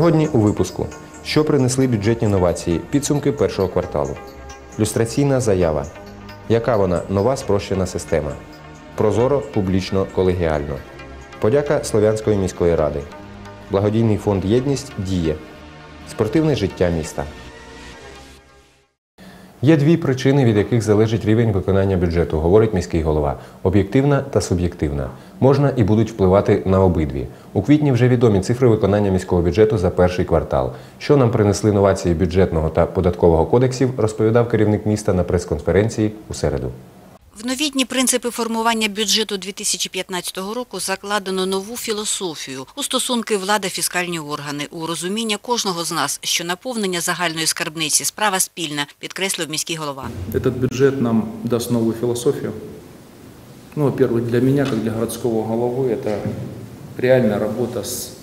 Сьогодні у випуску. Що принесли бюджетні новації? Підсумки першого кварталу. Люстраційна заява. Яка вона нова спрощена система? Прозоро, публічно, колегіально. Подяка Слов'янської міської ради. Благодійний фонд Єдність діє. Спортивне життя міста. Є дві причини, від яких залежить рівень виконання бюджету, говорить міський голова: об'єктивна та суб'єктивна. Можна і будуть впливати на обидві. У квітні вже відомі цифри виконання міського бюджету за перший квартал. Що нам принесли новації бюджетного та податкового кодексів, розповідав керівник міста на прес-конференції у середу. В новітні принципи формування бюджету 2015 року закладено нову філософію у стосунки влада фіскальні органи, у розуміння кожного з нас, що наповнення загальної скарбниці справа спільна, підкреслив міський голова. Этот бюджет нам даст новую философию. Ну, во-первых, для меня, как для городского головы, это реальная работа с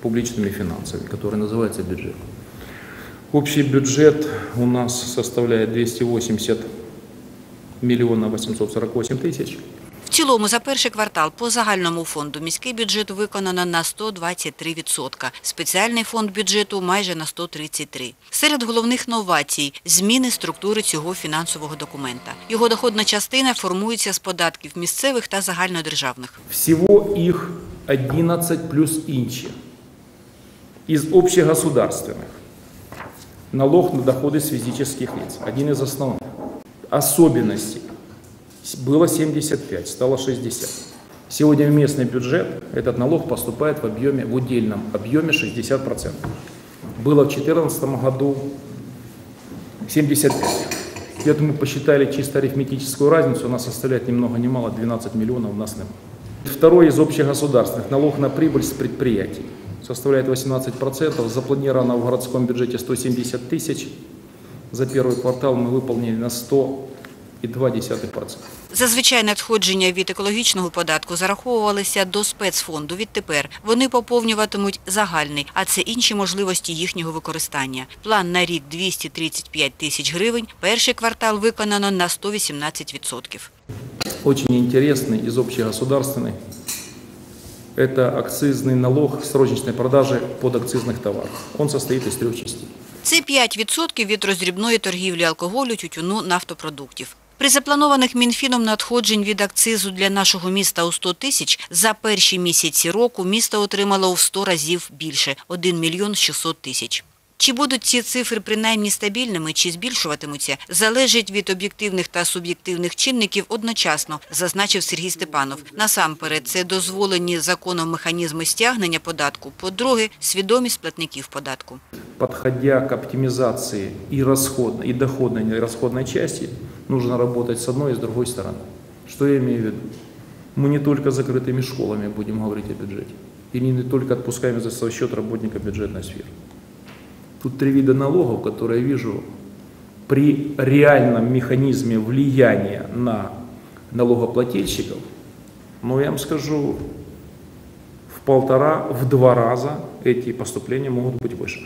публичными финансами, которая называется бюджет. Общий бюджет у нас составляет 280 миллионов 848 тысяч. В цілому за перший квартал по загальному фонду міський бюджет виконано на 123%, спеціальний фонд бюджету майже на 133%. Серед головних новацій – зміни структури цього фінансового документа. Його доходна частина формується з податків місцевих та загальнодержавних. Всего их 11 плюс инчи. Из общегосударственных. Налог на доходы с физических лиц. Один из основных. Особенностей. Было 75, стало 60. Сегодня в местный бюджет этот налог поступает в объеме, в удельном объеме 60%. Было в 2014 году 75. Это мы посчитали чисто арифметическую разницу, она составляет ни много ни мало 12 миллионов у нас. Второй из общегосударственных, налог на прибыль с предприятий, составляет 18%, запланировано в городском бюджете 170 тысяч. За первый квартал мы выполнили на 100,2%. Зазвичай надходження від екологічного податку зараховувалися до спецфонду. Відтепер вони поповнюватимуть загальний, а це інші можливості їхнього використання. План на рік 235 тисяч гривень. Перший квартал виконано на 118%. Очень интересный из общегосударственный. Это акцизный налог с розничной продажи подакцизных товаров. Он состоит из трех частей. Це 5% від роздрібної торгівлі алкоголю, тютюну, нафтопродуктів. При запланованих Мінфіном надходжень від акцизу для нашого міста у 100 тисяч за перші місяці року місто отримало в 100 разів більше – 1 мільйон 600 тисяч. Чи будуть ці цифри принаймні стабільними, чи збільшуватимуться, залежить від об'єктивних та суб'єктивних чинників одночасно, зазначив Сергій Степанов. Насамперед, це дозволені законом механізми стягнення податку, по-друге, свідомість платників податку. Подходя к оптимизации и, расходной, и доходной, и расходной части, нужно работать с одной и с другой стороны. Что я имею в виду? Мы не только закрытыми школами будем говорить о бюджете. И не только отпускаем за свой счет работника бюджетной сферы. Тут три вида налогов, которые я вижу при реальном механизме влияния на налогоплательщиков, но я вам скажу, в полтора, в два раза эти поступления могут быть выше.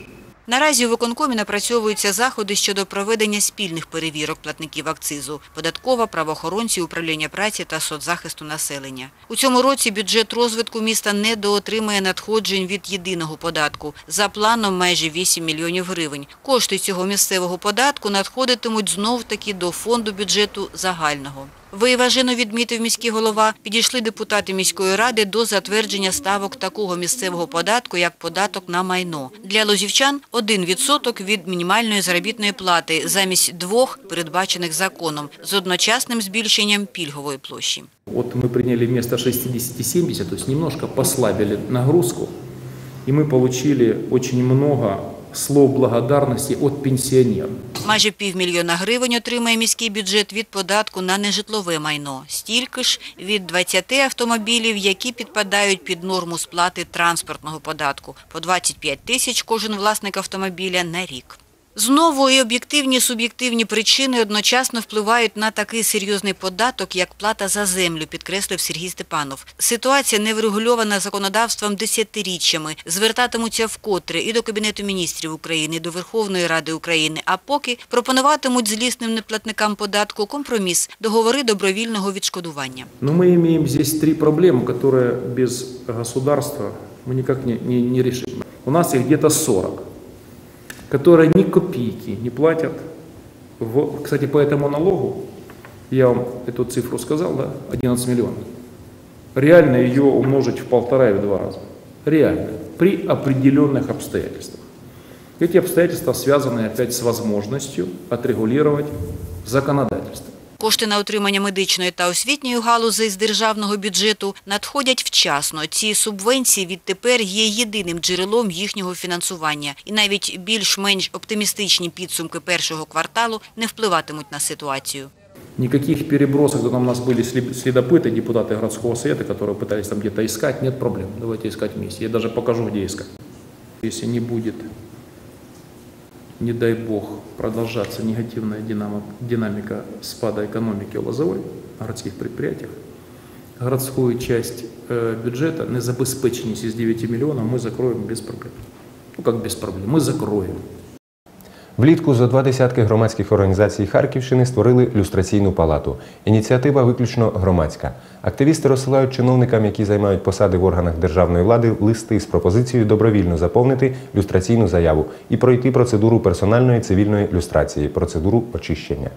Наразі у виконкомі напрацьовуються заходи щодо проведення спільних перевірок платників акцизу, податкова, правоохоронці, управління праці та соцзахисту населення. У цьому році бюджет розвитку міста недоотримає надходжень від єдиного податку. За планом майже 8 мільйонів гривень. Кошти цього місцевого податку надходитимуть знов-таки до фонду бюджету загального. Вияважено відмітив міський голова, підійшли депутати міської ради до затвердження ставок такого місцевого податку, як податок на майно. Для лозівчан – 1% від мінімальної заробітної плати замість двох, передбачених законом, з одночасним збільшенням пільгової площі. Вот мы приняли вместо 60-70, то есть немножко послабили нагрузку, и мы получили очень много слов благодарності от пенсіонерів. Майже півмільйона гривень отримає міський бюджет від податку на нежитлове майно. Стільки ж від 20 автомобілів, які підпадають під норму сплати транспортного податку. По 25 тисяч кожен власник автомобіля на рік. Знову і об'єктивні і суб'єктивні причини одночасно впливають на такий серйозний податок, як плата за землю, підкреслив Сергій Степанов. Ситуація не врегульована законодавством десятиріччями. Звертатимуться вкотре і до Кабінету міністрів України, і до Верховної Ради України, а поки пропонуватимуть злісним неплатникам податку компроміс – договори добровільного відшкодування. Но мы имеем здесь три проблемы, которые без государства мы никак не, не, не решим. у нас их где-то 40, Которые ни копейки не платят. В, кстати, по этому налогу, я вам эту цифру сказал, да, 11 миллионов. Реально ее умножить в полтора и в два раза. Реально. При определенных обстоятельствах. Эти обстоятельства связаны опять с возможностью отрегулировать законодательство. Кошти на отримання медичної та освітньої галузи з державного бюджету надходять вчасно. Ці субвенції відтепер є єдиним джерелом їхнього фінансування. І навіть більш-менш оптимістичні підсумки першого кварталу не впливатимуть на ситуацію. Никаких перебросок, когда у нас были сли- следопыты, депутаты городского совета, которые пытались там где-то искать, нет проблем. Давайте искать вместе. Я даже покажу, где искать. Если не будет, не дай бог, продолжаться негативная динамо- динамика спада экономики в Лозовой, городских предприятиях, городскую часть э, бюджета, незабезпеченность из 9 миллионов мы закроем без проблем. Ну как без проблем? Мы закроем. Влітку за два десятки громадських організацій Харківщини створили люстраційну палату. Ініціатива виключно громадська. Активісти розсилають чиновникам, які займають посади в органах державної влади, листи з пропозицією добровільно заповнити люстраційну заяву і пройти процедуру персональної цивільної люстрації, процедуру очищення.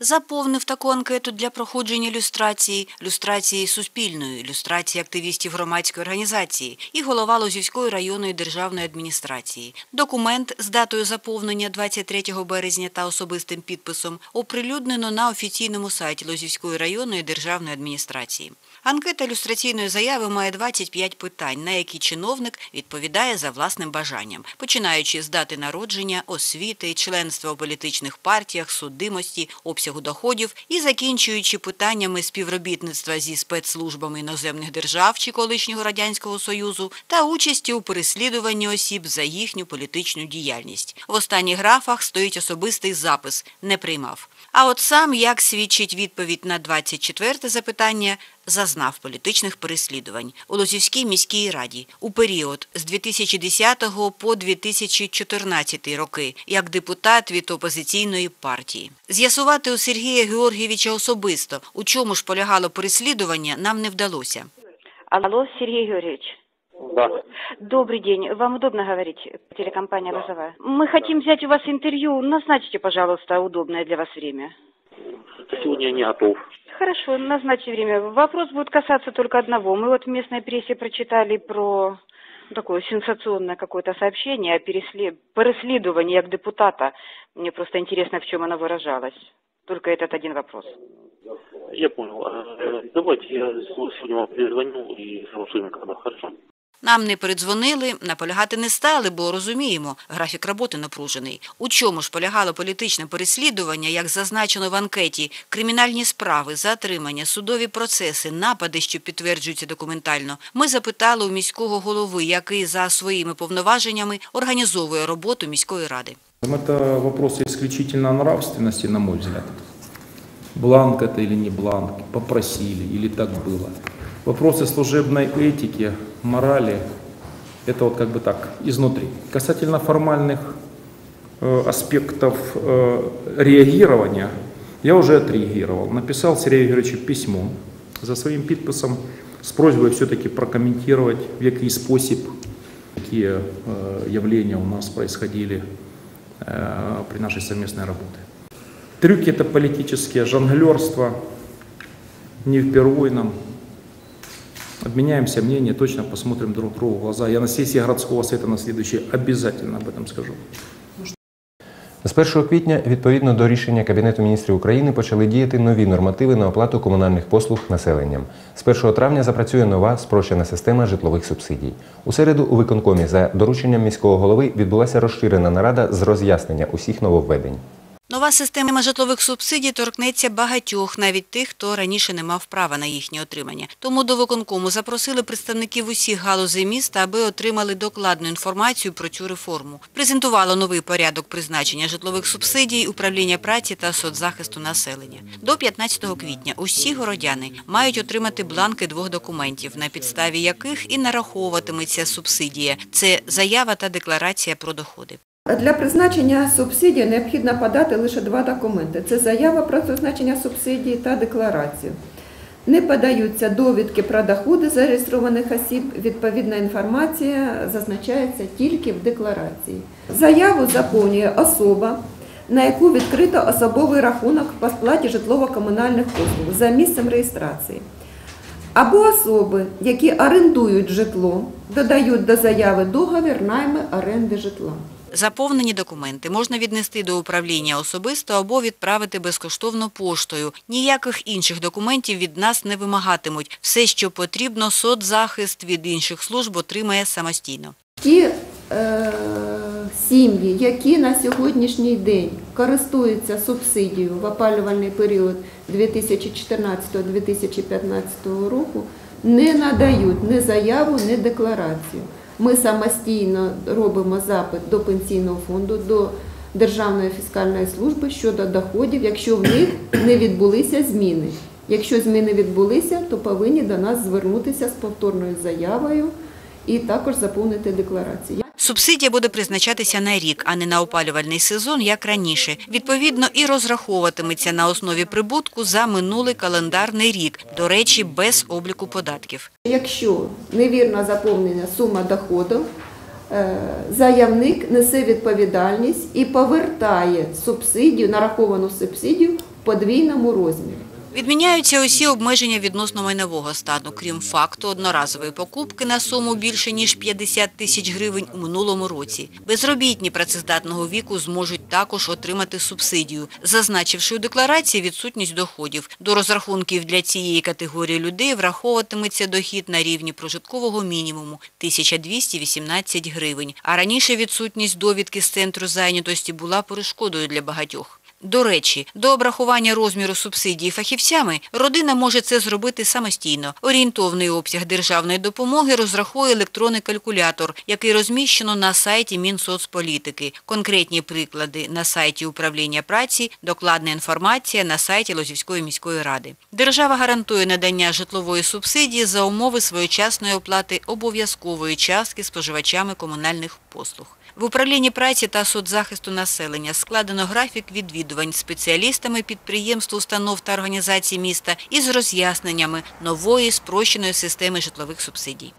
Заповнив таку анкету для проходження люстрації, люстрації суспільної, люстрації активістів громадської організації і голова Лозівської районної державної адміністрації. Документ з датою заповнення 23 березня та особистим підписом оприлюднено на офіційному сайті Лозівської районної державної адміністрації. Анкета люстраційної заяви має 25 питань, на які чиновник відповідає за власним бажанням, починаючи з дати народження, освіти, членства у політичних партіях, судимості, обсягу доходів і закінчуючи питаннями співробітництва зі спецслужбами іноземних держав чи колишнього радянського союзу та участі у переслідуванні осіб за їхню політичну діяльність. В останніх графах стоїть особистий запис не приймав. А от сам, як свідчить відповідь на 24 запитання, зазнав політичних переслідувань у Лозівській міській раді у період з 2010 по 2014 роки як депутат від опозиційної партії. З'ясувати у Сергія Георгійовича особисто, у чому ж полягало переслідування, нам не вдалося. Алло, Сергей Георгиевич. Да. Добрый день. Вам удобно говорить? Телекомпания «Лозовая». Мы хотим взять у вас интервью. Назначьте, пожалуйста, удобное для вас время. Сегодня я не готов. Хорошо, назначьте время. Вопрос будет касаться только одного. Мы вот в местной прессе прочитали про такое сенсационное какое-то сообщение о пересле... переследовании как депутата. Мне просто интересно, в чем оно выражалось. Только этот один вопрос. Я понял. А, Давайте я сегодня вам перезвоню и согласуем когда. Хорошо? Нам не передзвонили, наполягати не стали, бо розуміємо, графік роботи напружений. У чому ж полягало політичне переслідування, як зазначено в анкеті, кримінальні справи, затримання, судові процеси, напади, що підтверджуються документально. Ми запитали у міського голови, який за своїми повноваженнями організовує роботу міської ради. Это вопрос исключительно нравственности, на мой взгляд. Бланк это или не бланк, попросили или так было. Вопросы служебной этики, морали, это вот как бы так, изнутри. Касательно формальных э, аспектов э, реагирования, я уже отреагировал. Написал Сергею Георгиевичу письмо за своим подписом с просьбой все-таки прокомментировать, в який способ, какие э, явления у нас происходили э, при нашей совместной работе. Трюки это политические, жонглерство, не впервой нам. Обменяемся мнением, точно посмотрим друг другу в глаза. Я на сессии городского совета на следующий обязательно об этом скажу. З 1 квітня, відповідно до рішення Кабінету міністрів України, почали діяти нові нормативи на оплату комунальних послуг населенням. З 1 травня запрацює нова спрощена система житлових субсидій. У середу у виконкомі за дорученням міського голови відбулася розширена нарада з роз'яснення усіх нововведень. Нова система житлових субсидій торкнеться багатьох, навіть тих, хто раніше не мав права на їхнє отримання. Тому до виконкому запросили представників усіх галузей міста, аби отримали докладну інформацію про цю реформу. Презентувало новий порядок призначення житлових субсидій, управління праці та соцзахисту населення. До 15 квітня усі городяни мають отримати бланки двох документів, на підставі яких і нараховуватиметься субсидія. Це заява та декларація про доходи. Для призначення субсидії необхідно подати лише два документи: це заява про призначення субсидії та декларацію. Не подаються довідки про доходи зареєстрованих осіб. Відповідна інформація зазначається тільки в декларації. Заяву заповнює особа, на яку відкрито особовий рахунок по сплаті житлово-комунальних послуг за місцем реєстрації. Або особи, які орендують житло, додають до заяви договір найми оренди житла. Заповнені документи можна віднести до управління особисто або відправити безкоштовно поштою. Ніяких інших документів від нас не вимагатимуть. Все, що потрібно, соцзахист від інших служб отримає самостійно. Ті е, сім'ї, які на сьогоднішній день користуються субсидією в опалювальний період 2014-2015 року, не надають ні заяву, ні декларацію. Ми самостійно робимо запит до пенсійного фонду, до Державної фіскальної служби щодо доходів, якщо в них не відбулися зміни. Якщо зміни відбулися, то повинні до нас звернутися з повторною заявою і також заповнити декларацію. Субсидія буде призначатися на рік, а не на опалювальний сезон, як раніше. Відповідно, і розраховуватиметься на основі прибутку за минулий календарний рік, до речі, без обліку податків. Якщо невірно заповнена сума доходу, е, заявник несе відповідальність і повертає субсидію, нараховану субсидію в подвійному розмірі. Відміняються усі обмеження відносно майнового стану, крім факту одноразової покупки на суму більше ніж 50 тисяч гривень у минулому році. Безробітні працездатного віку зможуть також отримати субсидію, зазначивши у декларації відсутність доходів. До розрахунків для цієї категорії людей враховуватиметься дохід на рівні прожиткового мінімуму – 1218 гривень. А раніше відсутність довідки з центру зайнятості була перешкодою для багатьох. До речі, до обрахування розміру субсидії фахівцями родина може це зробити самостійно. Орієнтовний обсяг державної допомоги розрахує електронний калькулятор, який розміщено на сайті Мінсоцполітики. Конкретні приклади на сайті управління праці, докладна інформація на сайті Лозівської міської ради. Держава гарантує надання житлової субсидії за умови своєчасної оплати обов'язкової частки споживачами комунальних послуг. В управлінні праці та соцзахисту населення складено графік відвідувань спеціалістами підприємств, установ та організацій міста із роз'ясненнями нової спрощеної системи житлових субсидій.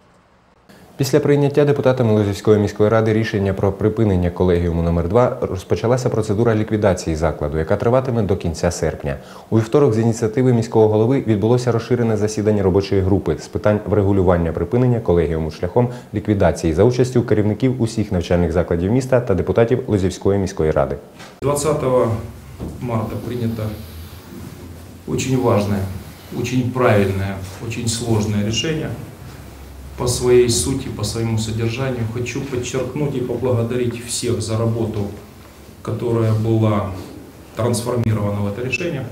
Після прийняття депутатами Лозівської міської ради рішення про припинення колегіуму номер 2 розпочалася процедура ліквідації закладу, яка триватиме до кінця серпня. У вівторок з ініціативи міського голови відбулося розширене засідання робочої групи з питань врегулювання припинення колегіуму шляхом ліквідації за участю керівників усіх навчальних закладів міста та депутатів Лозівської міської ради. 20 марта принято очень важное, очень правильное, очень сложное решение по своей сути, по своему содержанию. Хочу подчеркнуть и поблагодарить всех за работу, которая была трансформирована в это решение.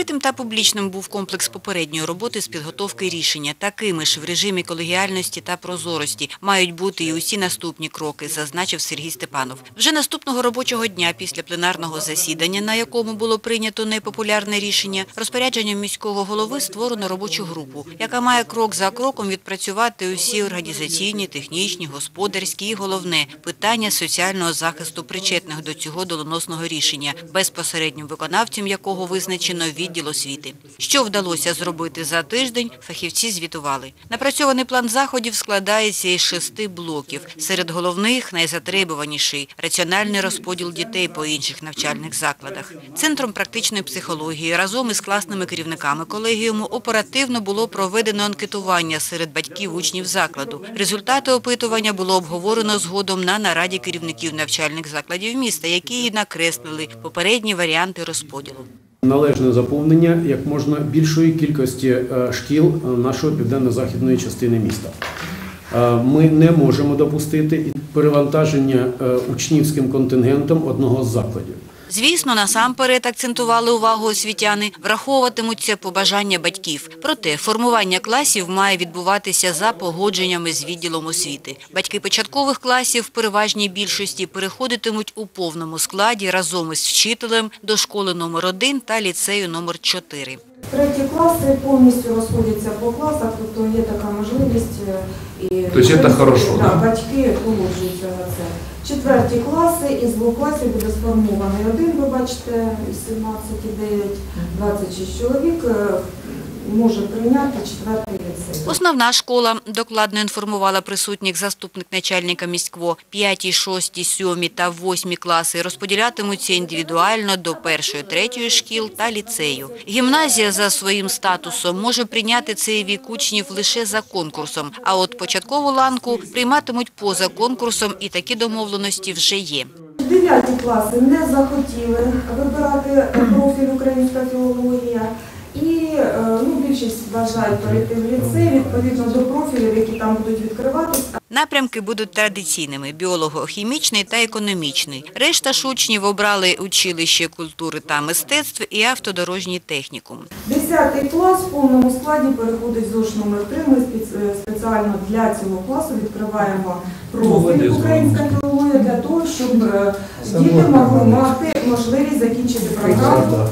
Відкритим та публічним був комплекс попередньої роботи з підготовки рішення. Такими ж в режимі колегіальності та прозорості мають бути і усі наступні кроки, зазначив Сергій Степанов. Вже наступного робочого дня після пленарного засідання, на якому було прийнято непопулярне рішення, розпорядженням міського голови створено робочу групу, яка має крок за кроком відпрацювати усі організаційні, технічні, господарські і головне питання соціального захисту причетних до цього доленосного рішення, безпосереднім виконавцем якого визначено відділ освіти. Що вдалося зробити за тиждень, фахівці звітували. Напрацьований план заходів складається із шести блоків. Серед головних найзатребуваніший – раціональний розподіл дітей по інших навчальних закладах. Центром практичної психології разом із класними керівниками колегіуму оперативно було проведено анкетування серед батьків учнів закладу. Результати опитування було обговорено згодом на нараді керівників навчальних закладів міста, які накреслили попередні варіанти розподілу. Належне заповнення як можна більшої кількості е, шкіл е, нашої південно-західної частини міста. Е, Ми не можемо допустити перевантаження учнівським контингентом одного з закладів. Звісно, насамперед акцентували увагу освітяни, враховуватимуться побажання батьків. Проте формування класів має відбуватися за погодженнями з відділом освіти. Батьки початкових класів в переважній більшості переходитимуть у повному складі разом із вчителем до школи номер 1 та ліцею номер 4. Треті класи повністю розходяться по класах, тобто є така можливість е, і Тобто це хорошо, да, да? батьки погоджуються на це. Четверті класи із двох класів буде сформований один, ви бачите, із 17,9, 26 чоловік. Може прийняти четвертий ліцей. Основна школа, докладно інформувала присутніх заступник начальника міськво, 5, 6, 7 та 8 класи розподілятимуться індивідуально до першої, третьої шкіл та ліцею. Гімназія за своїм статусом може прийняти цей вік учнів лише за конкурсом, а от початкову ланку прийматимуть поза конкурсом і такі домовленості вже є. Дев'яті класи не захотіли вибирати профіль українська філологія. Е, ну, більшість бажають перейти в ліцей відповідно до профілів, які там будуть відкриватись. Напрямки будуть традиційними – біолого-хімічний та економічний. Решта ж учнів обрали училище культури та мистецтв і автодорожній технікум. Десятий клас в повному складі переходить ЗОШ номер 3. Ми е, спеціально для цього класу відкриваємо профіль українська філологія для того, щоб е, діти могли мати можливість закінчити програму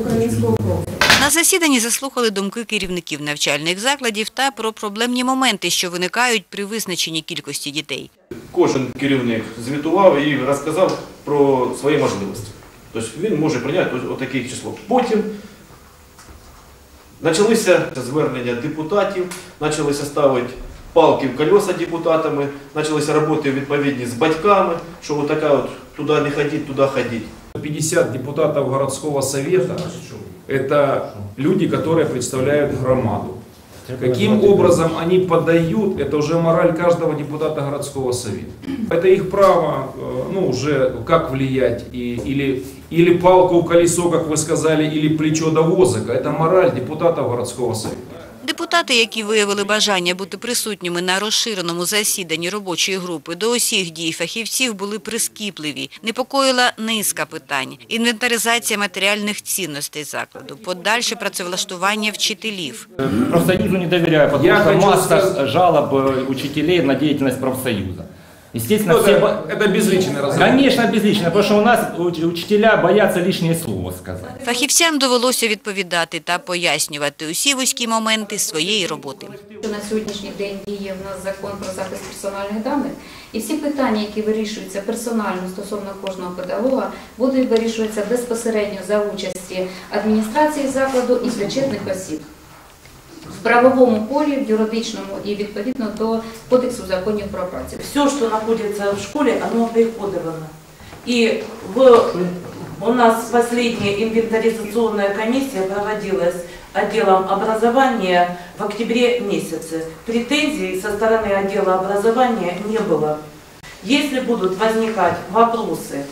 українського профілю. На засіданні заслухали думки керівників навчальних закладів та про проблемні моменти, що виникають при визначенні кількості дітей. Кожен керівник звітував і розказав про свої можливості. Тобто він може прийняти ось отаке число. Потім почалися звернення депутатів, почалися ставити палки в колеса депутатами, почалися роботи відповідні з батьками, що отака от туди не ходіть, туди ходіть. 50 депутатов городского совета – это люди, которые представляют громаду. Каким образом они подают, это уже мораль каждого депутата городского совета. Это их право, э, ну, уже как влиять, и, или, или палку в колесо, как вы сказали, или плечо до возика. Это мораль депутатов городского совета. Депутати, які виявили бажання бути присутніми на розширеному засіданні робочої групи, до усіх дій фахівців були прискіпливі. Непокоїла низка питань. Інвентаризація матеріальних цінностей закладу, подальше працевлаштування вчителів. Профсоюзу не довіряю, тому що маса жалоб э, на діяльність профсоюза. Естественно, Ну, все... это, бо- это безличный разговор. Конечно, безлично, потому что у нас уч- учителя боятся лишнее слово сказать. Фахівцям довелося відповідати та пояснювати усі вузькі моменти своєї роботи. що на сьогоднішній день діє в нас закон про захист персональних даних, і всі питання, які вирішуються персонально стосовно кожного педагога, будуть вирішуватися безпосередньо за участі адміністрації закладу і причетних осіб. В правовому полі, в юридичному і відповідно до Кодексу законів про працю. все, что находится в школе, оно преподавано. И в, у нас последняя инвентаризационная комиссия проводилась отделом образования в октябре месяце. Претензий со стороны отдела образования не было. Если будут возникать вопросы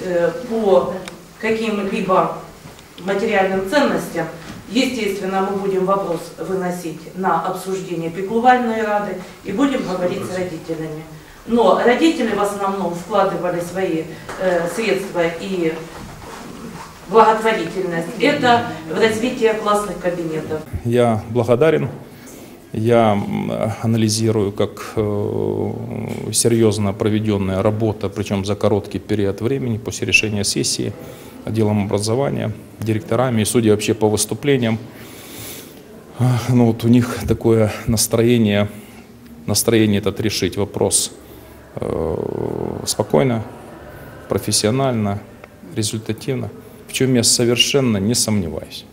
э, по каким-либо материальным ценностям, естественно, мы будем вопрос выносить на обсуждение пеклувальной рады и будем говорить с родителями. Но родители в основном вкладывали свои э, средства и благотворительность. Это в развитие классных кабинетов. Я благодарен. Я анализирую, как э, серьезно проведенная работа, причем за короткий период времени после решения сессии отделом образования, директорами и судя вообще по выступлениям, ну вот у них такое настроение, настроение этот решить вопрос э, спокойно, профессионально, результативно, в чем я совершенно не сомневаюсь.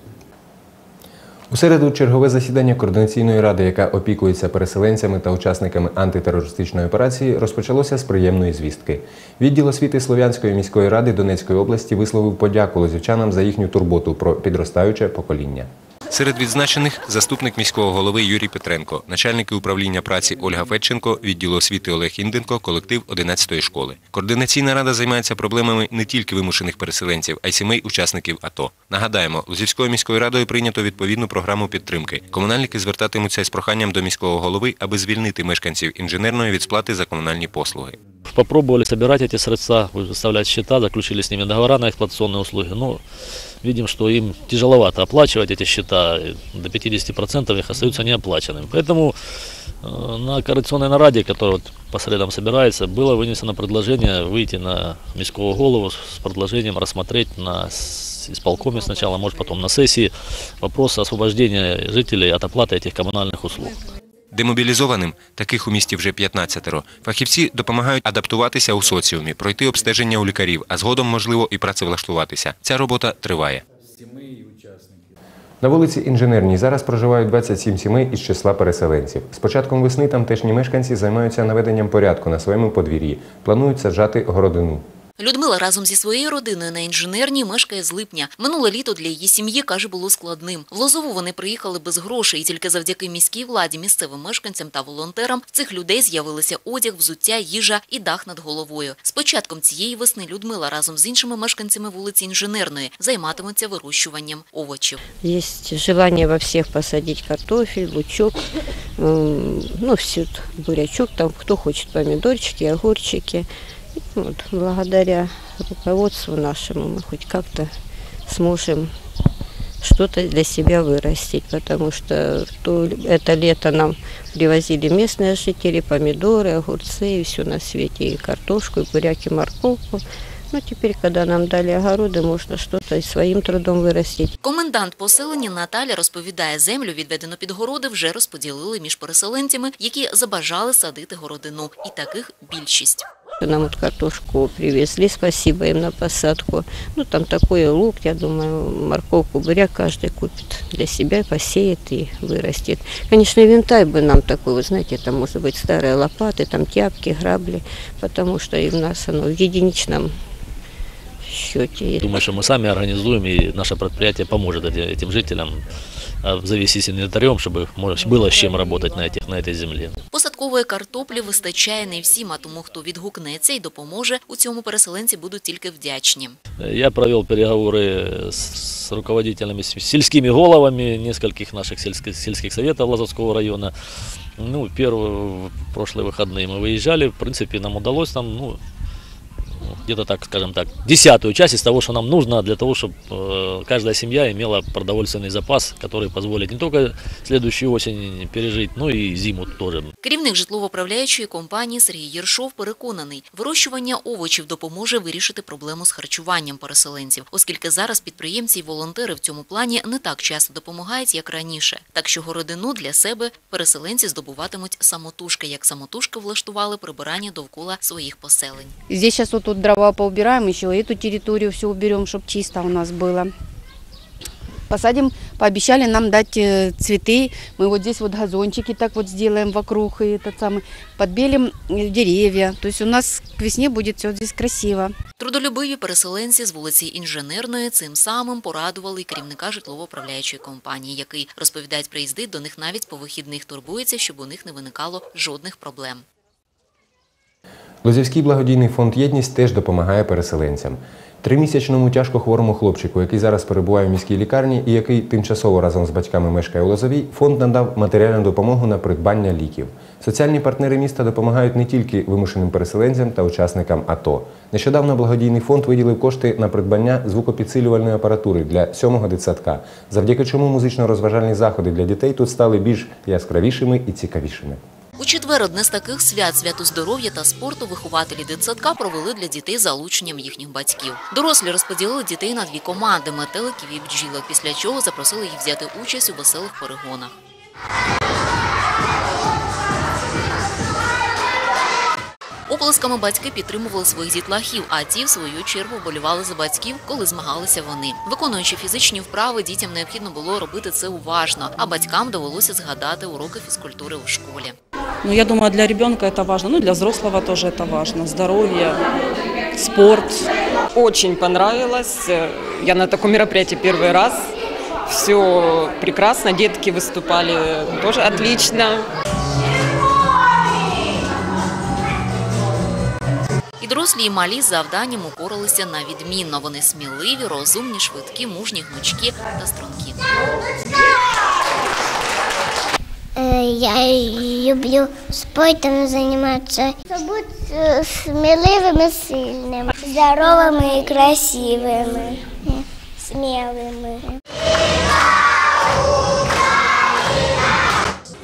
У середу чергове засідання координаційної ради, яка опікується переселенцями та учасниками антитерористичної операції, розпочалося з приємної звістки. Відділ освіти Слов'янської міської ради Донецької області висловив подяку лозівчанам за їхню турботу про підростаюче покоління. Серед відзначених заступник міського голови Юрій Петренко, начальники управління праці Ольга Федченко, відділу освіти Олег Інденко, колектив 11-ї школи. Координаційна рада займається проблемами не тільки вимушених переселенців, а й сімей учасників АТО. Нагадаємо, Лозівською міською радою прийнято відповідну програму підтримки. Комунальники звертатимуться із проханням до міського голови, аби звільнити мешканців інженерної від сплати за комунальні послуги. Попробовали собирать эти средства, выставлять счета, заключили с ними договора на эксплуатационные услуги. Но видим, что им тяжеловато оплачивать эти счета. и До 50% их остаются неоплаченными. Поэтому э, на координационной нараде, которая вот по средам собирается, было вынесено предложение выйти на міського голову с предложением рассмотреть на с- исполкоме сначала, может потом на сессии вопрос освобождения жителей от оплаты этих коммунальных услуг. Демобілізованим, таких у місті вже 15-ро, фахівці допомагають адаптуватися у соціумі, пройти обстеження у лікарів, а згодом, можливо, і працевлаштуватися. Ця робота триває. На вулиці Інженерній зараз проживають 27 сімей із числа переселенців. З початком весни тамтешні мешканці займаються наведенням порядку на своєму подвір'ї. Планують саджати городину. Людмила разом зі своєю родиною на інженерній мешкає з липня. Минуле літо для її сім'ї, каже, було складним. В Лозову вони приїхали без грошей, і тільки завдяки міській владі, місцевим мешканцям та волонтерам в цих людей з'явилися одяг, взуття, їжа і дах над головою. З початком цієї весни Людмила разом з іншими мешканцями вулиці Інженерної займатимуться вирощуванням овочів. Есть желание во всех посадить картофель, лучок, ну, все, бурячок, там кто хочет помидорчики, огурчики. И Вот, благодаря руководству нашему мы хоть как-то сможем что-то для себя вырастить, потому что то, это лето нам привозили местные жители, помидоры, огурцы и все на свете, и картошку, и буряк, и морковку. Но теперь, когда нам дали огороды, можно что-то и своим трудом вырастить. Комендант поселення Наталя розповідає, землю, відведену під городи, вже розподілили між переселенцями, які забажали садити городину. І таких більшість. Нам вот картошку привезли, спасибо им на посадку. Ну, там такой лук, я думаю, морковку, буряк каждый купит для себя, посеет и вырастет. Конечно, винтай бы нам такой, вы знаете, это может быть старые лопаты, там тяпки, грабли, потому что и у нас оно в единичном счете. Думаю, что мы сами организуем, и наше предприятие поможет эти- этим жителям завестись инвентарем, чтобы может, было с чем работать на, этих, на этой земле. Посадкової картоплі вистачає не всім, а тому, хто відгукнеться і допоможе, у цьому переселенці будуть тільки вдячні. Я провел переговоры с руководителями, с сельскими головами нескольких наших сельских, сельских советов Лазовского района. Ну, первые, в прошлые выходные мы выезжали, в принципе, нам удалось там, ну, где-то так, скажем так, десятую часть из того, что нам нужно для того, чтобы э, каждая семья имела продовольственный запас, который позволит не только следующую осень пережить, но и зиму тоже. Керівник житлово-управляючої компанії Сергій Єршов переконаний, вирощування овочів допоможе вирішити проблему з харчуванням переселенців, оскільки зараз підприємці й волонтери в цьому плані не так часто допомагають, як раніше. Так що городину для себе переселенці здобуватимуть самотужки, як самотужки влаштували прибирання довкола своїх поселень. Здесь сейчас вот тут дрова поубираем, еще эту территорию все уберем, чтобы чисто у нас было. Посадим, пообещали нам дать э, цветы. Мы вот здесь вот газончики так вот сделаем вокруг, и этот самый, подбелим э, деревья. То есть у нас к весне будет все здесь красиво. Трудолюбиві переселенці з вулиці Інженерної цим самим порадували й керівника житлово-управляючої компанії, який, розповідають, приїздить до них навіть по вихідних турбується, щоб у них не виникало жодних проблем. Лозівський благодійний фонд Єдність теж допомагає переселенцям. Тримісячному тяжко хворому хлопчику, який зараз перебуває в міській лікарні і який тимчасово разом з батьками мешкає у Лозовій, фонд надав матеріальну допомогу на придбання ліків. Соціальні партнери міста допомагають не тільки вимушеним переселенцям та учасникам АТО. Нещодавно благодійний фонд виділив кошти на придбання звукопідсилювальної апаратури для сьомого дитсадка, завдяки чому музично-розважальні заходи для дітей тут стали більш яскравішими і цікавішими. У четвер одне з таких свят свято здоров'я та спорту вихователі дитсадка провели для дітей залученням їхніх батьків. Дорослі розподілили дітей на дві команди метеликів і бджілок, після чого запросили їх взяти участь у веселих перегонах. Оплесками батьки підтримували своїх дітлахів, а ті, в свою чергу, вболівали за батьків, коли змагалися вони. Виконуючи фізичні вправи, дітям необхідно було робити це уважно, а батькам довелося згадати уроки фізкультури у школі. Ну, я думаю, для ребенка это важно, ну, для взрослого тоже это важно. Здоровье, спорт. Очень понравилось. Я на таком мероприятии первый раз. Все прекрасно, детки выступали тоже отлично. І і малі з завданням упоралися на відмінно. Вони сміливі, розумні, швидкі, мужні, гнучкі та стрункі. Е, Я люблю спортом займатися. Бути сміливими, сильними, здоровими і красивими, сміливими.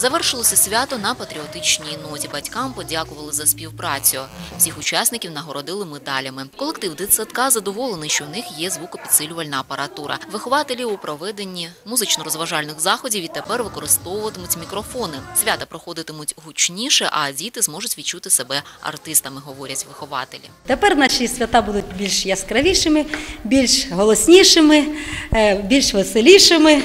Завершилося свято на патріотичній ноті. Батькам подякували за співпрацю. Всіх учасників нагородили медалями. Колектив дитсадка задоволений, що в них є звукопідсилювальна апаратура. Вихователі у проведенні музично-розважальних заходів відтепер використовуватимуть мікрофони. Свята проходитимуть гучніше, а діти зможуть відчути себе артистами, говорять вихователі. Тепер наші свята будуть більш яскравішими, більш голоснішими, е, більш веселішими.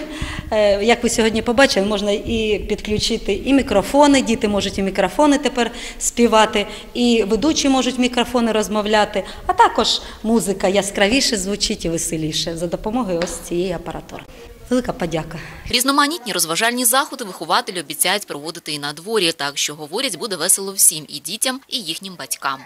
Е, Як ви сьогодні побачили, можна і підключити і мікрофони, діти можуть і мікрофони тепер співати, і ведучі можуть мікрофони розмовляти, а також музика яскравіше звучить і веселіше за допомогою ось цієї апаратури. Велика подяка. Різноманітні розважальні заходи вихователі обіцяють проводити і на дворі, так що говорять, буде весело всім і дітям, і їхнім батькам.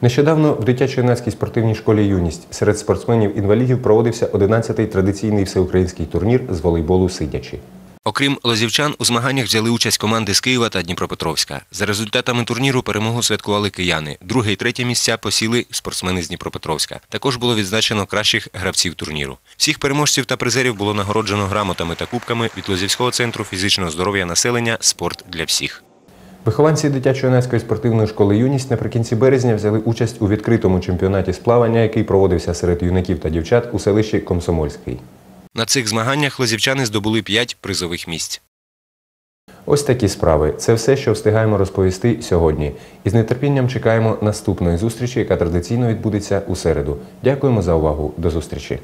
Нещодавно в дитячо-юнацькій спортивній школі Юність серед спортсменів-інвалідів проводився 11-й традиційний всеукраїнський турнір з волейболу сидячи. Окрім лозівчан, у змаганнях взяли участь команди з Києва та Дніпропетровська. За результатами турніру перемогу святкували кияни. Друге і третє місця посіли спортсмени з Дніпропетровська. Також було відзначено кращих гравців турніру. Всіх переможців та призерів було нагороджено грамотами та кубками від Лозівського центру фізичного здоров'я населення Спорт для всіх. Вихованці дитячо-юнацької спортивної школи Юність наприкінці березня взяли участь у відкритому чемпіонаті з плавання, який проводився серед юнаків та дівчат у селищі Комсомольський. На цих змаганнях лозівчани здобули 5 призових місць. Ось такі справи. Це все, що встигаємо розповісти сьогодні. І з нетерпінням чекаємо наступної зустрічі, яка традиційно відбудеться у середу. Дякуємо за увагу. До зустрічі.